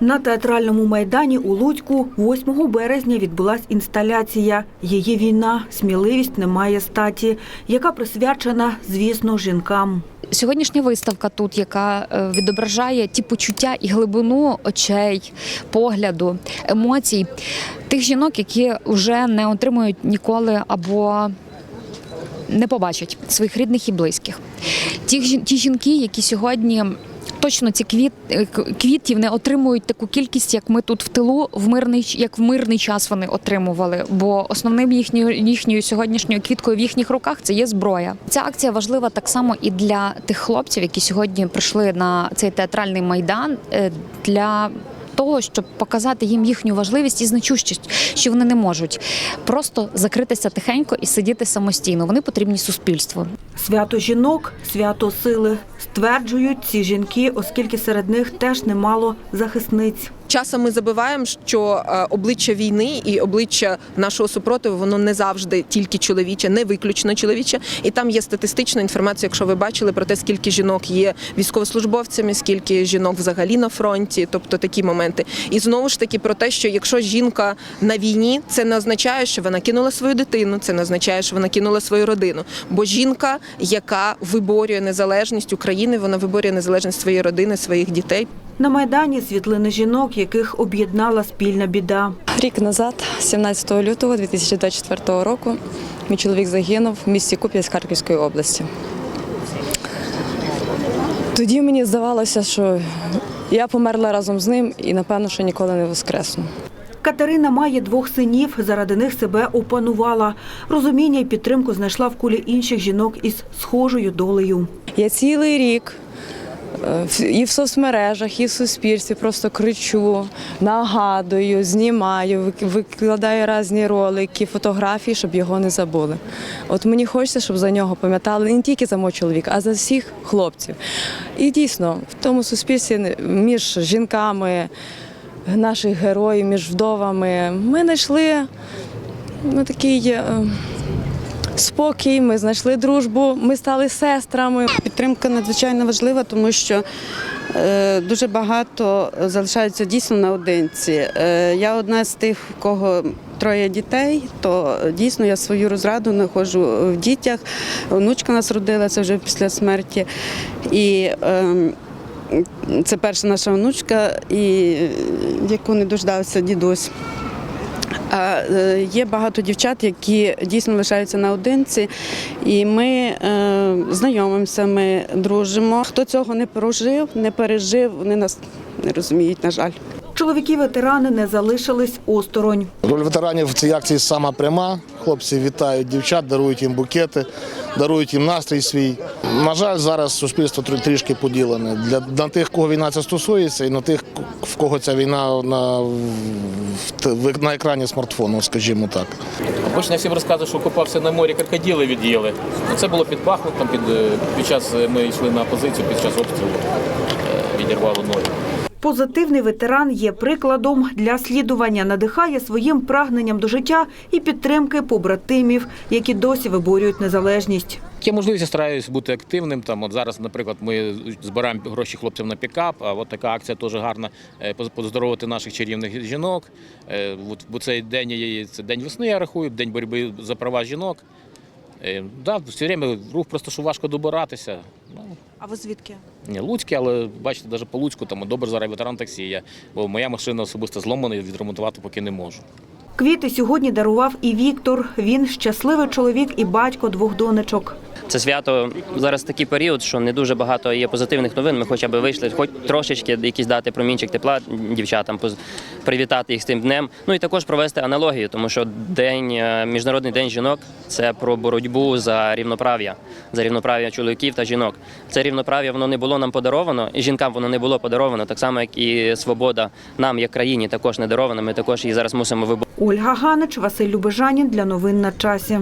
На театральному майдані у Луцьку 8 березня відбулась інсталяція «Її війна. Сміливість не має статі», яка присвячена, звісно, жінкам. Сьогоднішня виставка тут, яка е, відображає ті почуття і глибину очей, погляду, емоцій тих жінок, які вже не отримують ніколи або не побачать своїх рідних і близьких. Ті жінки, які сьогодні. Точно ці квіт, е, квітів не отримують таку кількість, як ми тут в тилу, в мирний як в мирний час вони отримували. Бо основним їхньою їхньою сьогоднішньою квіткою в їхніх руках це є зброя. Ця акція важлива так само і для тих хлопців, які сьогодні прийшли на цей театральний майдан е, для. Того, щоб показати їм їхню важливість і значущість, що вони не можуть просто закритися тихенько і сидіти самостійно. Вони потрібні суспільству. Свято жінок, свято сили, стверджують ці жінки, оскільки серед них теж немало захисниць. Часом ми забуваємо, що е, обличчя війни і обличчя нашого супротиву воно не завжди тільки чоловіче, не виключно чоловіче. І там є статистична інформація, якщо ви бачили про те, скільки жінок є військовослужбовцями, скільки жінок взагалі на фронті, тобто такі моменти. І знову ж таки про те, що якщо жінка на війні, це не означає, що вона кинула свою дитину, це не означає, що вона кинула свою родину. Бо жінка, яка виборює незалежність України, вона виборює незалежність своєї родини, своїх дітей. На майдані світлини жінок, яких об'єднала спільна біда. Рік назад, 17 лютого 2024 року, мій чоловік загинув в місті Куп'янськ Харківської області. Тоді мені здавалося, що я померла разом з ним і, напевно, що ніколи не воскресну. Катерина має двох синів, заради них себе опанувала. Розуміння і підтримку знайшла в кулі інших жінок із схожою долею. Я цілий рік і в соцмережах, і в суспільстві просто кричу, нагадую, знімаю, викладаю різні ролики, фотографії, щоб його не забули. От мені хочеться, щоб за нього пам'ятали не тільки за мого чоловіка, а за всіх хлопців. І дійсно, в тому суспільстві між жінками, наших героїв, між вдовами, ми знайшли ну, такий. Е, Спокій, ми знайшли дружбу, ми стали сестрами. Підтримка надзвичайно важлива, тому що е, дуже багато залишаються дійсно наодинці. Е, я одна з тих, в кого троє дітей, то дійсно я свою розраду знаходжу в дітях. Онучка нас родила, це вже після смерті. І ем, це перша наша онучка, і яку не дождався дідусь. А е, є багато дівчат, які дійсно лишаються наодинці, і ми е, знайомимося, ми дружимо. Хто цього не прожив, не пережив, вони нас не розуміють, на жаль. Чоловіки-ветерани не залишились осторонь. Роль ветеранів в цій акції сама пряма. Хлопці вітають дівчат, дарують їм букети, дарують їм настрій свій. На жаль, зараз суспільство трішки поділене. Для на тих, кого війна це стосується, і на тих, в кого ця війна на, на екрані смартфону, скажімо так. Обично всім розказують, що купався на морі, крокодили від'їли. Це було під Бахмутом, під, е, під час е, ми йшли на позицію, під час обстрілу е, відірвало ноги. Позитивний ветеран є прикладом для слідування, надихає своїм прагненням до життя і підтримки побратимів, які досі виборюють незалежність. Є можливість, я стараюсь бути активним. Там, от зараз, наприклад, ми збираємо гроші хлопцям на пікап, а от така акція теж гарна е, поз- поздоровити наших чарівних жінок. Е, От, бо цей день це день весни, я рахую, день боротьби за права жінок. Е, Да, все время рух просто що важко добиратися. А ви звідки? Ні, Луцький, але бачите, навіть по Луцьку там добре зараз ветеран таксі. є, бо моя машина особисто зломана і відремонтувати поки не можу. Квіти сьогодні дарував і Віктор. Він щасливий чоловік і батько двох донечок. Це свято зараз такий період, що не дуже багато є позитивних новин. Ми хоча б вийшли, хоч трошечки якийсь дати промінчик тепла дівчатам, привітати їх з тим днем. Ну і також провести аналогію, тому що день е, міжнародний день жінок це про боротьбу за рівноправ'я, за рівноправ'я чоловіків та жінок. Це рівноправ'я воно не було нам подаровано, і жінкам воно не було подаровано, так само як і свобода нам, як країні, також не дарована. Ми також її зараз мусимо виборювати. Ольга Ганич, Василь Любежанін для новин на часі.